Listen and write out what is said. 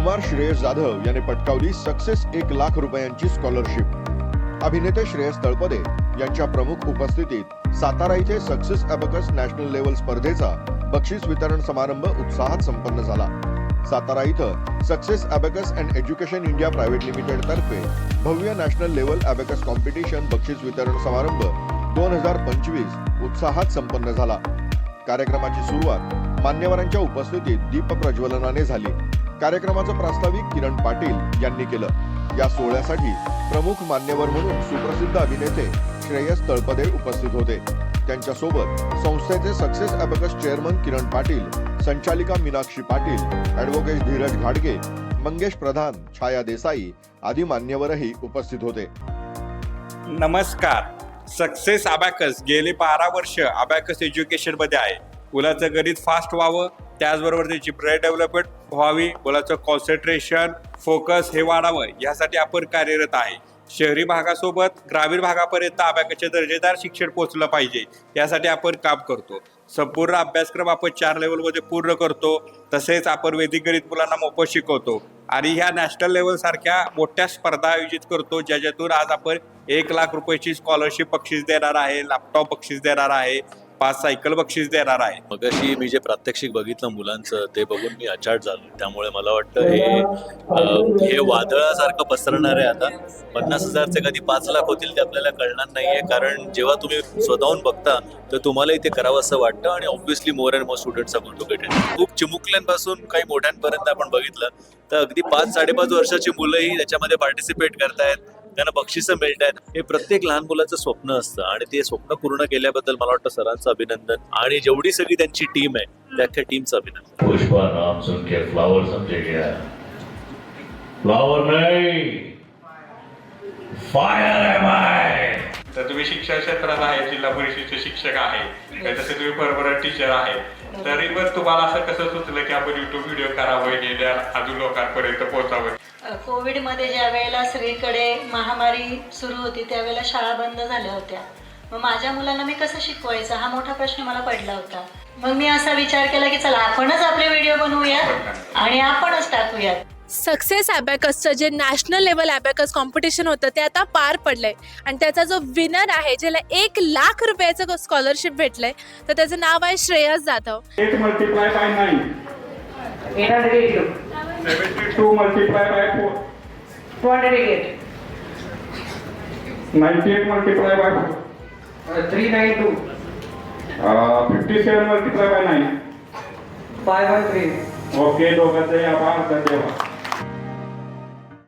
कुमार श्रेयस जाधव याने पटकावली सक्सेस एक लाख रुपयांची स्कॉलरशिप. अभिनेते श्रेयस तळपदे यांच्या प्रमुख उपस्थितीत सातारा इथे सक्सेस अबकस नॅशनल लेवल स्पर्धेचा बक्षीस वितरण समारंभ उत्साहात संपन्न झाला. सातारा इथं success abacus and education India private limited तर्फे भव्य नॅशनल लेवल अबॅकस कॉम्पिटिशन बक्षीस वितरण समारंभ दोन हजार पंचवीस उत्साहात संपन्न झाला. कार्यक्रमाची सुरुवात मान्यवरांच्या उपस्थितीत दीप प्रज्वलनाने झाली. कार्यक्रमाचं प्रास्ताविक किरण पाटील यांनी केलं. या सोहळ्यासाठी प्रमुख मान्यवर म्हणून सुप्रसिद्ध अभिनेते श्रेयस तळपदे उपस्थित होते. त्यांच्यासोबत संस्थेचे success abacus chairman Kiran Patil संचालिका मीनाक्षी पाटील ॲडव्होकेट धीरज घाडगे मंगेश प्रधान छाया देसाई आदी मान्यवरही उपस्थित होते. नमस्कार. सक्सेस अबॅकस गेले बारा वर्ष अबॅकस एज्युकेशनमध्ये आहे. मुलाचं गणित फास्ट व्हावं त्याचबरोबर त्याची ब्रेन डेव्हलपमेंट व्हावी मुलाचं कॉन्सन्ट्रेशन फोकस हे वाढावं यासाठी आपण कार्यरत आहे. शहरी भागासोबत ग्रामीण भागापर्यंत अभ्यासाचे दर्जेदार शिक्षण पोहोचलं पाहिजे यासाठी आपण काम करतो. संपूर्ण अभ्यासक्रम आपण चार लेवलमध्ये पूर्ण करतो तसेच आपण वैदिक गणित मुलांना मोफत शिकवतो. आणि ह्या नॅशनल लेवलसारख्या मोठ्या स्पर्धा आयोजित करतो ज्याच्यातून आज आपण एक लाख रुपयाची स्कॉलरशिप बक्षीस देणार आहे लॅपटॉप बक्षीस देणार आहे. पाच सायकल बक्षीस देणार आहे. मगाशी मी जे प्रात्यक्षिक बघितलं मुलांचं ते बघून मी अचाट झालो. त्यामुळे मला वाटतं हे अं, हे वादळासारखं पसरणार आहे आता. पन्नास हजारचे कधी पाच लाख होतील ते आपल्याला कळणार नाहीये. कारण जेव्हा तुम्ही स्वतःहून बघता तर तुम्हालाही ते करावं असं वाटतं आणि obviously more and more students are खूप चिमुकल्यांपासून काही मोठ्यांपर्यंत आपण बघितलं तर अगदी पाच साडेपाच वर्षाची मुलंही त्याच्यामध्ये पार्टिसिपेट करतायत. त्यांना बक्षिसं मिळत आहेत हे प्रत्येक लहान मुलाचं स्वप्न असतं आणि ते स्वप्न पूर्ण केल्याबद्दल मला वाटतं सरांचं अभिनंदन आणि जेवढी सगळी त्यांची टीम आहे त्या अख्ख्या टीमचं अभिनंदन. पुष्पा नाम सुन के फ्लावर समझे गया फ्लावर नहीं। फायर है मैं तर तुम्ही शिक्षण क्षेत्रात आहे जिल्हा परिषदेचे शिक्षक आहे. तसे तुम्ही परमनंट टीचर आहे तरी पण तुम्हाला असं कसं सुचलं की आपण युट्यूब व्हिडिओ करावं हे ज्ञान अजून लोकांपर्यंत पोहोचावं? कोविडमध्ये ज्या वेळेला सगळीकडे महामारी सुरू होती त्यावेळेला शाळा बंद झाल्या होत्या. मग माझ्या मुलांना मी कसं शिकवायचं? हा मोठा प्रश्न मला पडला होता. मग मी असा विचार केला की चला आपणच आपले व्हिडिओ बनवूया आणि आपणच टाकूयात. सक्सेस अबॅकसचं जे नॅशनल लेवल अबॅकस कॉम्पिटिशन होतं ते आता पार पडलंय आणि त्याचा जो विनर आहे ज्याला एक लाख रुपयाचं स्कॉलरशिप भेटलंय तर त्याचं नाव आहे Shreyas Jadhav 8 multiply by 9. 882, 72 multiply by 4. 208, 98 multiply by 4. uh, 392, Uh, 57 multiply by 9. 513. Okay, दोघांचे आभार धन्यवाद